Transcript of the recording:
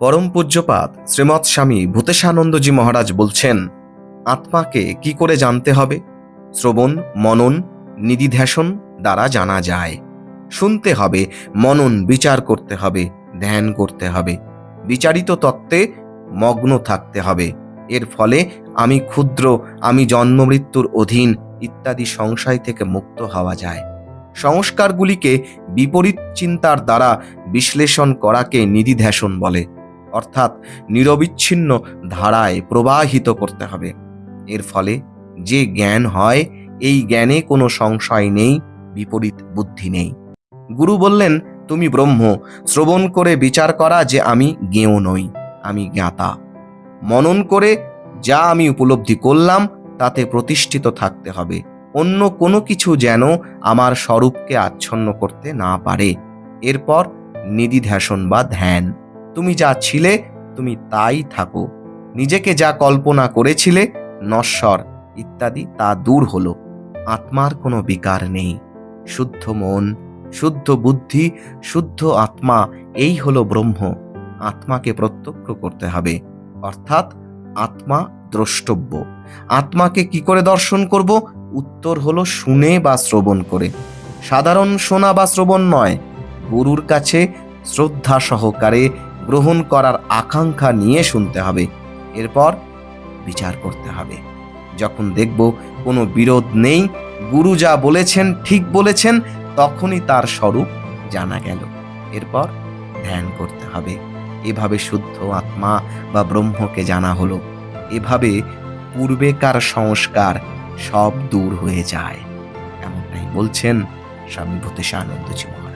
পরম পূজ্যপাত শ্রীমৎ স্বামী ভূতেশানন্দজি মহারাজ বলছেন, আত্মাকে কি করে জানতে হবে? শ্রবণ, মনন, নিধিধ্যাসন দ্বারা জানা যায়। শুনতে হবে, মনন বিচার করতে হবে, ধ্যান করতে হবে। বিচারিত তত্ত্বে মগ্ন থাকতে হবে। এর ফলে আমি ক্ষুদ্র, আমি জন্মমৃত্যুর অধীন ইত্যাদি সংশয় থেকে মুক্ত হওয়া যায়। সংস্কারগুলিকে বিপরীত চিন্তার দ্বারা বিশ্লেষণ করাকে নিধিধ্যাসন বলে। অর্থাৎ নিরবিচ্ছিন্ন ধারায় প্রবাহিত করতে হবে। এর ফলে যে জ্ঞান হয়, এই জ্ঞানে কোনো সংশয় নেই, বিপরীত বুদ্ধি নেই। গুরু বললেন, তুমি ব্রহ্ম, শ্রবণ করে বিচার করা যে আমি জ্ঞেয় নই, আমি জ্ঞাতা। মনন করে যা আমি উপলব্ধি করলাম, তাতে প্রতিষ্ঠিত থাকতে হবে। অন্য কোনো কিছু যেন আমার স্বরূপকে আচ্ছন্ন করতে না পারে। এরপর নিধিধ্যাসন বা ধ্যান। তুমি যা ছিলে, তুমি তাই থাকো। নিজেকে যা কল্পনা করেছিলে, নশ্বর ইত্যাদি তা দূর হলো। আত্মার কোনো বিকার নেই। শুদ্ধ মন, শুদ্ধ বুদ্ধি, শুদ্ধ আত্মা, এই হলো ব্রহ্ম। আত্মাকে প্রত্যক্ষ করতে হবে। অর্থাৎ আত্মা দ্রষ্টব্য। আত্মাকে কি করে দর্শন করব? উত্তর হলো শুনে বা শ্রবণ করে। সাধারণ শোনা বা শ্রবণ নয়। গুরুর কাছে শ্রদ্ধা সহকারে গ্রহণ করার আকাঙ্ক্ষা নিয়ে শুনতে হবে। এরপর বিচার করতে হবে। যখন দেখব কোনো বিরোধ নেই, গুরু যা বলেছেন ঠিক বলেছেন, তখনই তার স্বরূপ জানা গেল। এরপর ধ্যান করতে হবে। এভাবে শুদ্ধ আত্মা বা ব্রহ্মকে জানা হলো। এভাবে পূর্বেকার সংস্কার সব দূর হয়ে যায়। এমনটাই বলছেন স্বামী ভূতেশানন্দজি মহারাজ।